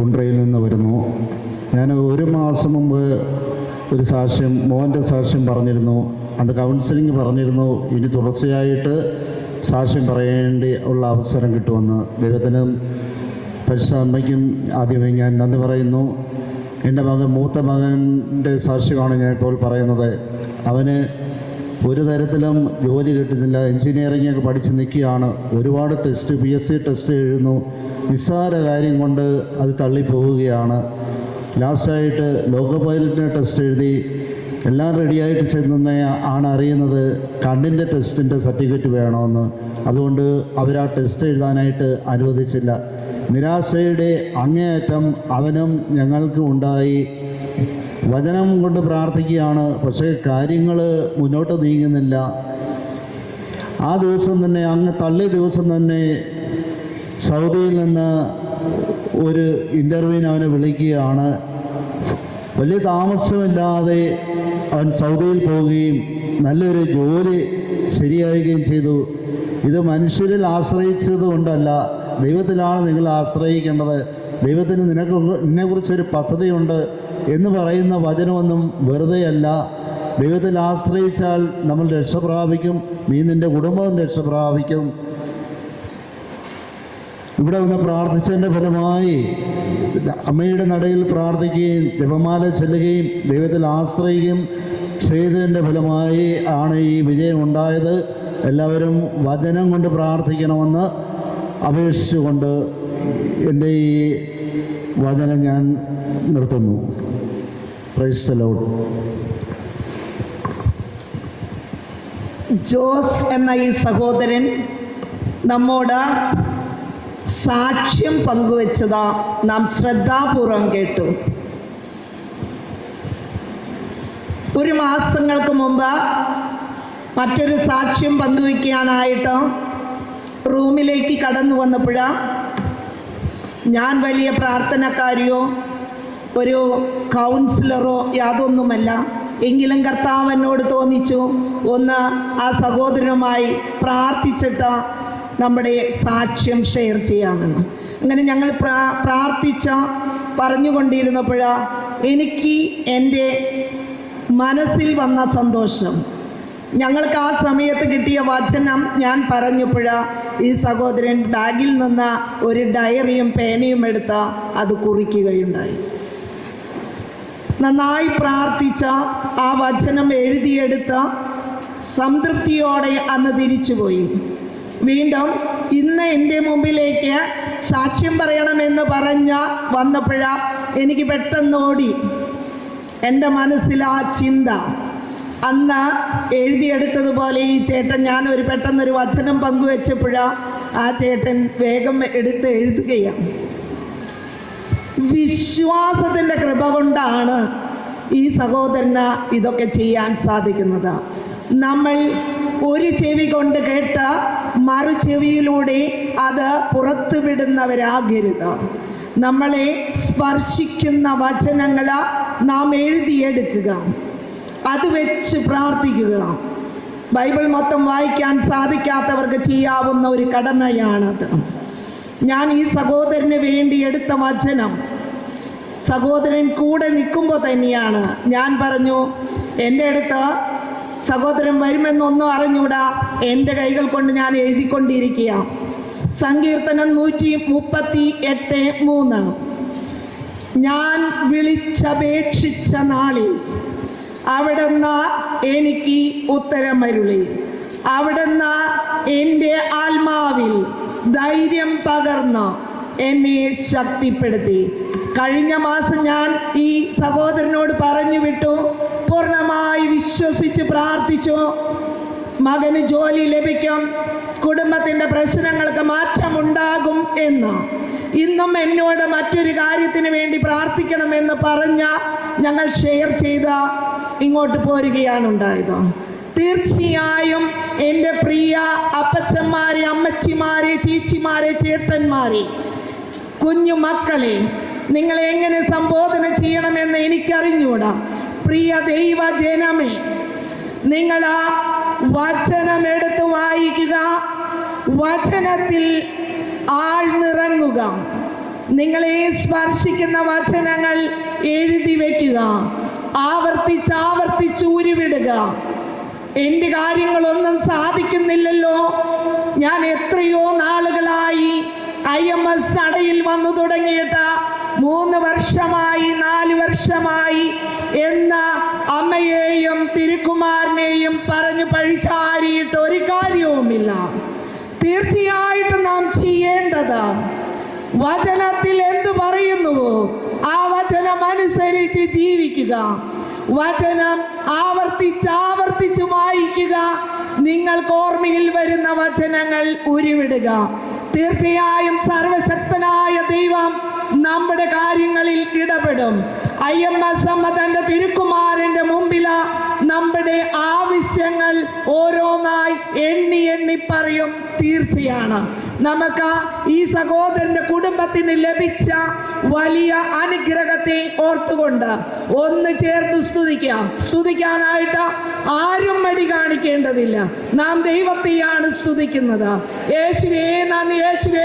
കുണ്ട്രയിൽ നിന്ന് വരുന്നു. ഞാൻ ഒരു മാസം മുമ്പ് ഒരു സാക്ഷ്യം മോന്റെ സാക്ഷ്യം പറഞ്ഞിരുന്നു. അന്ന് കൗൺസിലിംഗ് പറഞ്ഞിരുന്നു. ഇനി തുടർച്ചയായിട്ട് സാക്ഷ്യം പറയേണ്ടി ഉള്ള അവസരം കിട്ടുമെന്ന്. ദൈവത്തിനും പരിശുദ്ധമ്മയ്ക്കും ആദ്യമേ ഞാൻ നന്ദി പറയുന്നു. എന്റെ മകൻ മൂത്ത മകന്റെ സാക്ഷ്യമാണ് ഞാൻ ഇപ്പോൾ പറയുന്നത്. അവന് ഒരു തരത്തിലും ജോലി കിട്ടുന്നില്ല. എൻജിനീയറിംഗ് ഒക്കെ പഠിച്ച് നിൽക്കുകയാണ്. ഒരുപാട് test P S C test എഴുതുന്നു. നിസ്സാര കാര്യം കൊണ്ട് അത് തള്ളിപ്പോവുകയാണ്. ലാസ്റ്റായിട്ട് ലോക പൈലറ്റിന്റെ ടെസ്റ്റ് എഴുതി. എല്ലാം റെഡിയായിട്ട് ചെന്നെ ആണ് അറിയുന്നത്. കണ്ണിന്റെ ടെസ്റ്റിന്റെ സർട്ടിഫിക്കറ്റ് വേണമെന്ന്. അതുകൊണ്ട് അവർ ആ ടെസ്റ്റ് എഴുതാനായിട്ട് അനുവദിച്ചില്ല. നിരാശയുടെ അങ്ങേയറ്റം അവനും ഞങ്ങൾക്കും ഉണ്ടായി. വചനം കൊണ്ട് പ്രാർത്ഥിക്കുകയാണ് പക്ഷേ കാര്യങ്ങൾ മുന്നോട്ട് നീങ്ങുന്നില്ല. ആ ദിവസം തന്നെ അങ്ങ് തള്ളിയ ദിവസം തന്നെ സൗദിയിൽ നിന്ന് ഒരു ഇന്റർവ്യൂവിന് അവനെ വിളിക്കുകയാണ്. വലിയ താമസമില്ലാതെ അവൻ സൗദിയിൽ പോവുകയും നല്ലൊരു ജോലി ശരിയാവുകയും ചെയ്തു. ഇത് മനുഷ്യരിൽ ആശ്രയിച്ചത് കൊണ്ടല്ല ദൈവത്തിലാണ് നിങ്ങൾ ആശ്രയിക്കേണ്ടത്. ദൈവത്തിന് നിനക്ക് നിന്നെക്കുറിച്ചൊരു പദ്ധതിയുണ്ട്. എന്ന് പറയുന്ന വചനമൊന്നും വെറുതെയല്ല. ദൈവത്തിൽ ആശ്രയിച്ചാൽ നമ്മൾ രക്ഷപ്രാപിക്കും നീ നിന്റെ കുടുംബവും രക്ഷപ്രാപിക്കും ഇവിടെ വന്ന് പ്രാർത്ഥിച്ചതിന്റെ ഫലമായി അമ്മയുടെ നടയിൽ പ്രാർത്ഥിക്കുകയും ജപമാല ചെല്ലുകയും ദൈവത്തിൽ ആശ്രയിക്കുകയും ചെയ്തതിന്റെ ഫലമായി ആണ് ഈ വിജയം ഉണ്ടായത്. എല്ലാവരും വചനം കൊണ്ട് പ്രാർത്ഥിക്കണമെന്ന് അപേക്ഷിച്ചുകൊണ്ട് എന്റെ ഈ വചനം ഞാൻ നിർത്തുന്നു. പ്രൈസ് ജോസ് എന്ന ഈ സഹോദരൻ നമ്മോട് സാക്ഷ്യം പങ്കുവച്ചതാ നാം ശ്രദ്ധാപൂർവം കേട്ടു. ഒരു മാസങ്ങൾക്ക് മുമ്പ് മറ്റൊരു സാക്ഷ്യം പങ്കുവയ്ക്കാനായിട്ട് റൂമിലേക്ക് കടന്നു വന്നപ്പോഴാ ഞാൻ വലിയ പ്രാർത്ഥനക്കാരിയോ ഒരു കൗൺസിലറോ യാതൊന്നുമല്ല. എങ്കിലും കർത്താവ് എന്നോട് തോന്നിച്ചു ഒന്ന് ആ സഹോദരനുമായി പ്രാർത്ഥിച്ചിട്ട് നമ്മുടെ സാക്ഷ്യം ഷെയർ ചെയ്യാമെന്ന്. അങ്ങനെ ഞങ്ങൾ പ്രാ പ്രാർത്ഥിച്ച പറഞ്ഞുകൊണ്ടിരുന്നപ്പോഴ എനിക്ക് എന്റെ മനസ്സിൽ വന്ന സന്തോഷം. ഞങ്ങൾക്ക് ആ സമയത്ത് കിട്ടിയ വചനം ഞാൻ പറഞ്ഞപ്പോഴാ ഈ സഹോദരൻ ബാഗിൽ നിന്ന് ഒരു ഡയറിയും പേനയും എടുത്ത് അത് കുറിക്കുകയുണ്ടായി. നന്നായി പ്രാർത്ഥിച്ച ആ വചനം എഴുതിയെടുത്ത് സംതൃപ്തിയോടെ അന്ന് തിരിച്ചുപോയി. വീണ്ടും ഇന്ന് എന്റെ മുമ്പിലേക്ക് സാക്ഷ്യം പറയണമെന്ന് പറഞ്ഞ വന്നപ്പോഴ എനിക്ക് പെട്ടെന്ന് ഓടി. എന്റെ മനസ്സിൽ ആ ചിന്ത അന്ന് എഴുതിയെടുത്തതുപോലെ ഈ ചേട്ടൻ ഞാൻ ഒരു പെട്ടെന്നൊരു വചനം പങ്കുവെച്ചപ്പോഴാ ആ ചേട്ടൻ വേഗം എടുത്ത് എഴുതുകയാണ്. വിശ്വാസത്തിന്റെ കൃപ കൊണ്ടാണ് ഈ സഹോദരന് ഇതൊക്കെ ചെയ്യാൻ സാധിക്കുന്നത്. നമ്മൾ ഒരു ചെവി കൊണ്ട് കേട്ട് മറു ചെവിയിലൂടെ അത് പുറത്തുവിടുന്നവരാകരുത്. നമ്മളെ സ്പർശിക്കുന്ന വചനങ്ങൾ നാം എഴുതിയെടുക്കുക. അത് വെച്ച് പ്രാർത്ഥിക്കുക. ബൈബിൾ മൊത്തം വായിക്കാൻ സാധിക്കാത്തവർക്ക് ചെയ്യാവുന്ന ഒരു കടമയാണത്. ഞാൻ ഈ സഹോദരന് വേണ്ടി എടുത്ത വചനം സഹോദരൻ കൂടെ നിൽക്കുമ്പോൾ തന്നെയാണ്. ഞാൻ പറഞ്ഞു എന്റെ അടുത്ത് സഹോദരൻ വരുമെന്നൊന്നും അറിഞ്ഞൂടാ. എന്റെ കൈകൾ കൊണ്ട് ഞാൻ എഴുതിക്കൊണ്ടിരിക്കുക സങ്കീർത്തനം നൂറ്റി മുപ്പത്തി എട്ട് മൂന്ന്. ഞാൻ വിളിച്ചപേക്ഷിച്ച നാളിൽ അവിടുന്ന് എനിക്ക് ഉത്തരമരുളി. അവിടുന്ന് എന്റെ ആത്മാവിൽ ധൈര്യം പകർന്ന് എന്നെ ശക്തിപ്പെടുത്തി. കഴിഞ്ഞ മാസം ഞാൻ ഈ സഹോദരനോട് പറഞ്ഞു വിട്ടു. പൂർണമായി വിശ്വസിച്ച് പ്രാർത്ഥിച്ചു. മകന് ജോലി ലഭിക്കും. കുടുംബത്തിന്റെ പ്രശ്നങ്ങൾക്ക് മാറ്റമുണ്ടാകും എന്ന്. ഇന്നും എന്നോട് മറ്റൊരു കാര്യത്തിന് വേണ്ടി പ്രാർത്ഥിക്കണമെന്ന് പറഞ്ഞ ഞങ്ങൾ ഷെയർ ചെയ്ത ഇങ്ങോട്ട് പോരുകയാണ് ഉണ്ടായത് തീർച്ചയായും എന്റെ പ്രിയ അപ്പച്ചന്മാരെ അമ്മച്ചിമാരെ ചേച്ചിമാരെ ചേട്ടന്മാരെ കുഞ്ഞു മക്കളെ നിങ്ങളെ എങ്ങനെ സംബോധന ചെയ്യണമെന്ന് എനിക്കറിഞ്ഞൂടാ പ്രിയ ദൈവ ജനമേ നിങ്ങൾ ആ വചനം എടുത്ത് വായിക്കുക. വചനത്തിൽ ആഴ്ന്നിറങ്ങുക. നിങ്ങളെ സ്പർശിക്കുന്ന വചനങ്ങൾ എഴുതി വയ്ക്കുക ആവർത്തിച്ച് ആവർത്തിച്ച് ഉരുവിടുക എന്റെ കാര്യങ്ങളൊന്നും സാധിക്കുന്നില്ലല്ലോ. ഞാൻ എത്രയോ നാളുകളായി ഐ എം എസ് അടയിൽ വന്നു തുടങ്ങിയിട്ട് മൂന്ന് വർഷമായി നാല് വർഷമായി എന്ന അമ്മയെയും തിരുക്കുമാരനെയും പറഞ്ഞു പഴിച്ചാരിയിട്ട് ഒരു കാര്യവുമില്ല. തീർച്ചയായിട്ടും നാം ചെയ്യേണ്ടത് വചനത്തിൽ എന്തു പറയുന്നുവോ ആ വചനം അനുസരിച്ച് ജീവിക്കുക. വചനം ആവർത്തിച്ചാവർത്തിച്ചു ആവർത്തിച്ച് വായിക്കുക. നിങ്ങൾക്ക് ഓർമ്മയിൽ വരുന്ന വചനങ്ങൾ ഉരുവിടുക. തീർച്ചയായും സർവശക്തനായ ദൈവം നമ്മുടെ കാര്യങ്ങളിൽ ഇടപെടും. ഐ എം എസ് അമ്മ തന്റെ തിരുക്കുമാരന്റെ മുമ്പില നമ്മുടെ ആവശ്യങ്ങൾ ഓരോന്നായി എണ്ണി എണ്ണി പറയും. തീർച്ചയാണ്. നമുക്ക് ഈ സഹോദരന്റെ കുടുംബത്തിന് ലഭിച്ച വലിയ അനുഗ്രഹത്തെ ഓർത്തുകൊണ്ട് ഒന്ന് ചേർത്ത് സ്തുതിക്കാം. സ്തുതിക്കാനായിട്ട് ആരും മടി കാണിക്കേണ്ടതില്ല. നാം ദൈവത്തെയാണ് സ്തുതിക്കുന്നത്. യേശുവേ നന്ദി. യേശുവേ.